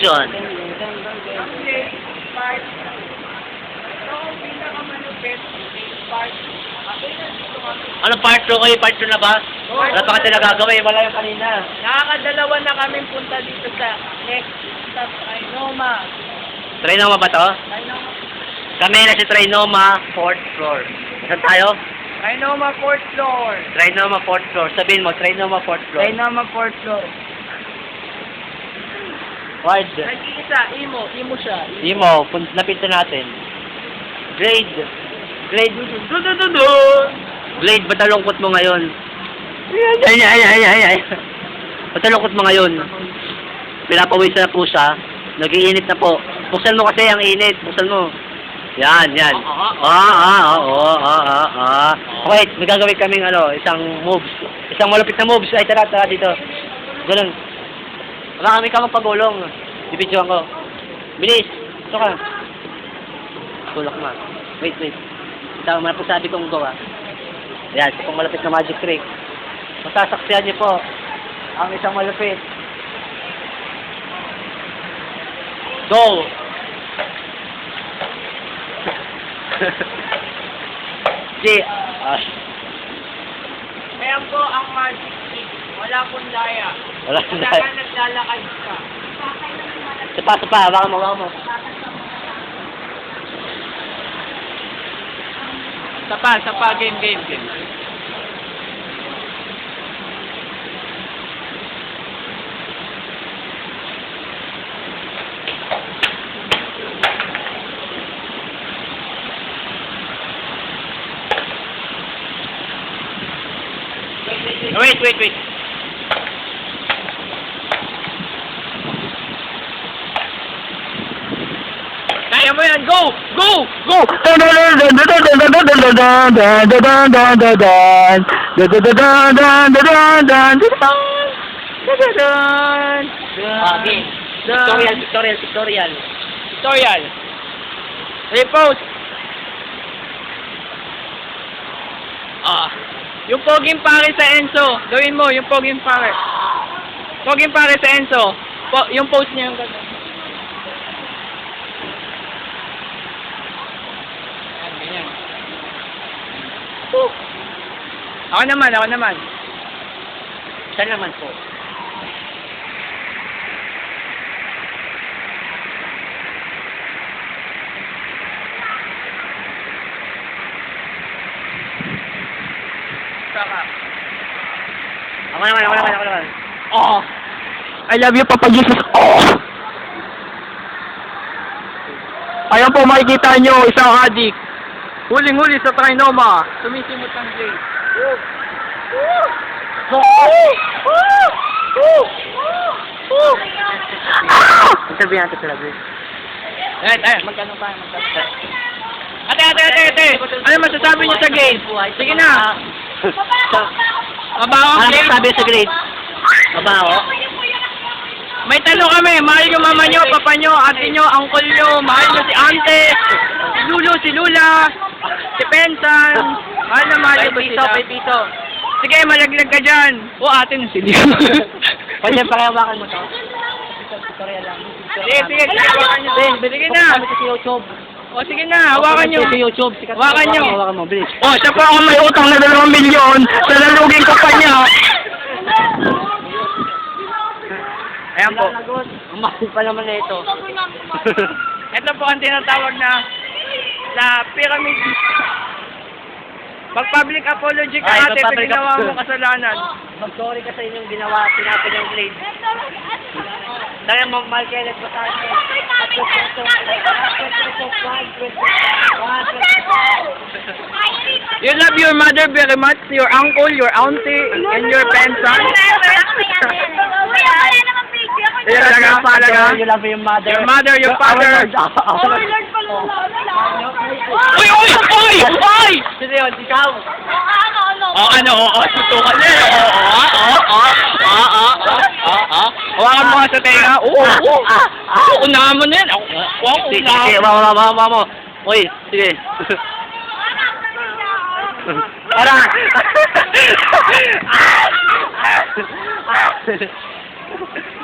Action! Ano part 2 kayo? Part 2 na ba? Wala pa kasi nagagawa eh. Wala yung kanina. Nakakadalawa na kami punta dito sa next stop, Trinoma. Trinoma ba to? Trinoma, Kami na si Trinoma, 4th floor. Saan tayo? Trinoma 4th floor. Trinoma, 4th floor. Sabihin mo, Trinoma, 4th floor. Trinoma 4th floor. Ward. Nag-iisa, imo, imo siya. Imo, pun- napinto natin. Grade. Grade. Dudududu! Blade, ba't nalungkot mo ngayon? Ay, ay, ay, ay, ay, ay. Ba't nalungkot mo ngayon? Pinapawisan na po siya. Nag-iinit na po. Buksan mo kasi ang init. Buksan mo. Yan, yan. Ah, Ah, ah, ah, ah, ah, ah, ah. Wait, may gagawin kaming ano, isang moves. Isang malupit na moves. Ay, tara, tara dito. Ganun. Wala kami ka magpagulong. Bibidyoan ko. Bilis. Ito ka. Tulak mo. Wait, wait. Mo na po sabi kong gawa. Yan, ito pong malupit na magic trick. Masasaksihan niyo po ang isang malupit. Go! G. Ayan po ang magic. Wala pong daya. wala na. ka naglalakad ka. Sapa, sapa. Baka mo, baka mo. Sapa, sapa, game, game, game. Wait, wait, wait. Kaya mo yan! Go! Go! Go! Okay. Pictorial, pictorial, pictorial. Tutorial. Repost. Ah. Yung poging pare sa Enzo. Gawin mo, yung poging pare. Poging pare sa Enzo. Po, yung post niya yung gano'n. Woo. Ako naman, ako naman. Saan naman po? Ako naman, ako naman, ako naman. Oh. I love you, Papa Jesus. Oh. Ayan po, makikita nyo, isang adik. Huling-huli sa Trinoma. Sumisimot ang blade. Ang sabihin natin sila, please. Eh, eh, magkano pa, magkano pa. Ate, ate, ate, ate. Ano masasabi niyo sa game? Sige na. Mabaho ang Ano game. sabi sa grade? Mabaho? May talo kami. Mahal yung mama nyo, papa nyo, ate nyo, uncle nyo. Mahal nyo si ante, Lulu, si Lula, si Pensan. Mahal na mahal piso, sila? may piso. Sige, malaglag ka dyan. O, ate na si Lulu. Pwede pakihawakan mo to. Sige, sige, sige, hawakan nyo. Sige na. Sa. O, sige na, hawakan nyo. Sa YouTube. Sikat Hawakan nyo. Hawakan mo, bilis. O, siya po ako may utang na dalawang milyon. Salalugin ko pa niya. Ayan po. Ang mahal pa naman na ito. Ito po ang tinatawag na sa pyramid. Mag-public apology ka Ay, ate pag mag-public ginawa mo kasalanan. Mag-sorry ka sa inyong ginawa, pinapin yung grade. Dahil mo, mahal kaya ba tayo? You love your mother very much, your uncle, your auntie, and your pensan. Yan talaga ang palaga. You love your mother. Your mother, your father. Uy, uy, uy, uy! Sino yun? Ikaw? Oh, ano, oo, oh, sutukan niya. Oo, oo, oo, oo, oo, oo, oo, oo. Hawakan mo nga sa tenga. Oo, oo, oo. Unahan mo na yan. Sige, unahan. sige, mama, mama, mama mo. Uy, sige. Para!